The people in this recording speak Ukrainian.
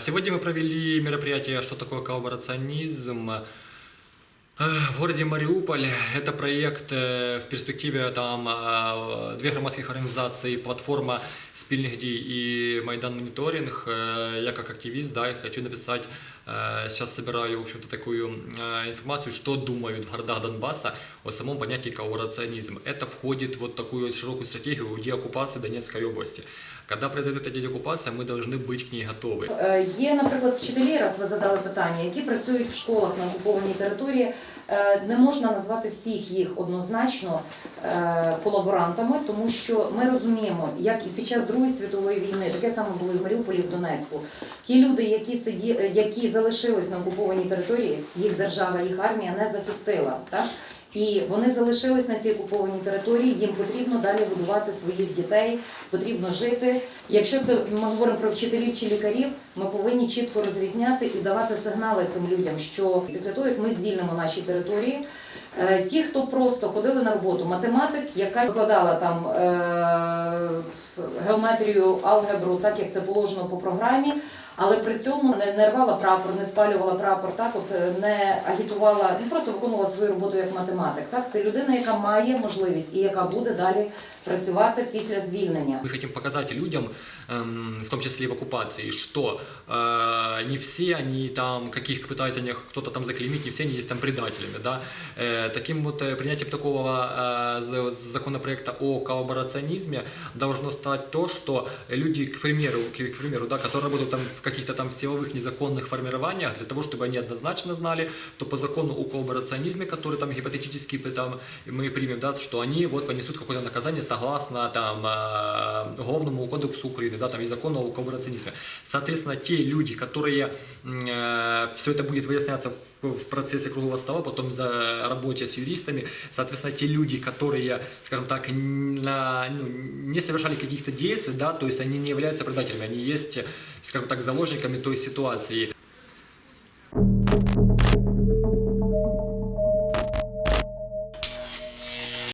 Сегодня мы провели мероприятие «Что такое коллаборационизм?» Э, в городе Мариуполь. Это проект э, в перспективе там э, две громадских организації, платформа спільних дій і Майдан Моніторинг. Э, Я как активист, да, и хочу написать, э, сейчас собираю, в общем-то, такую э, информацию, что думают в городах Донбасса о самом понятии коллаборационизм. Это входит в вот такую широкую стратегию деоккупации Донецкой области. Когда произойдет эта деоккупация, мы должны быть к ней готовы. Е, Є, наприклад, вчителі, раз ви задали питання, які працюють в школах на окупованій території. Е, Не можна назвати всіх їх однозначно е, колаборантами, тому що ми розуміємо, як і під час Другої світової війни, таке саме було і в Маріуполі, і в Донецьку. Ті люди, які сиді, е, які залишились на окупованій території, їх держава, їх армія не захистила. Так? І вони залишились на цій окупованій території. Їм потрібно далі годувати своїх дітей, потрібно жити. Якщо це ми говоримо про вчителів чи лікарів, ми повинні чітко розрізняти і давати сигнали цим людям, що після того, як ми звільнимо наші території, е, ті, хто просто ходили на роботу, математик, яка викладала там е, геометрію, алгебру, так як це положено по програмі. Але при цьому не, не рвала прапор, не спалювала прапор, так от е, не агітувала, ну просто виконувала свою роботу як математик. Так, це людина, яка має можливість і яка буде далі працювати після звільнення. Мы хотим показать людям, эм, в том числе и в оккупации, что э, не все они там, каких пытаются они кто-то там заклеймить, не все они есть там предателями, да. Э, таким вот э, принятием такого э, за- законопроекта о коллаборационизме должно стать то, что люди, к примеру, к, к примеру, да, которые работают там в каких-то там силовых незаконных формированиях, для того, чтобы они однозначно знали, то по закону о коллаборационизме, который там гипотетически там, мы примем, да, что они вот понесут какое-то наказание согласно там э, Уголовному кодексу Украины, да, там и закону о коллаборационизме. Соответственно, те люди, которые все это будет выясняться в, в процессе круглого стола, потом за работе с юристами, соответственно, те люди, которые, скажем так, на, ну, не совершали каких-то действий, да, то есть они не являются предателями, они есть, скажем так, заложниками той ситуации.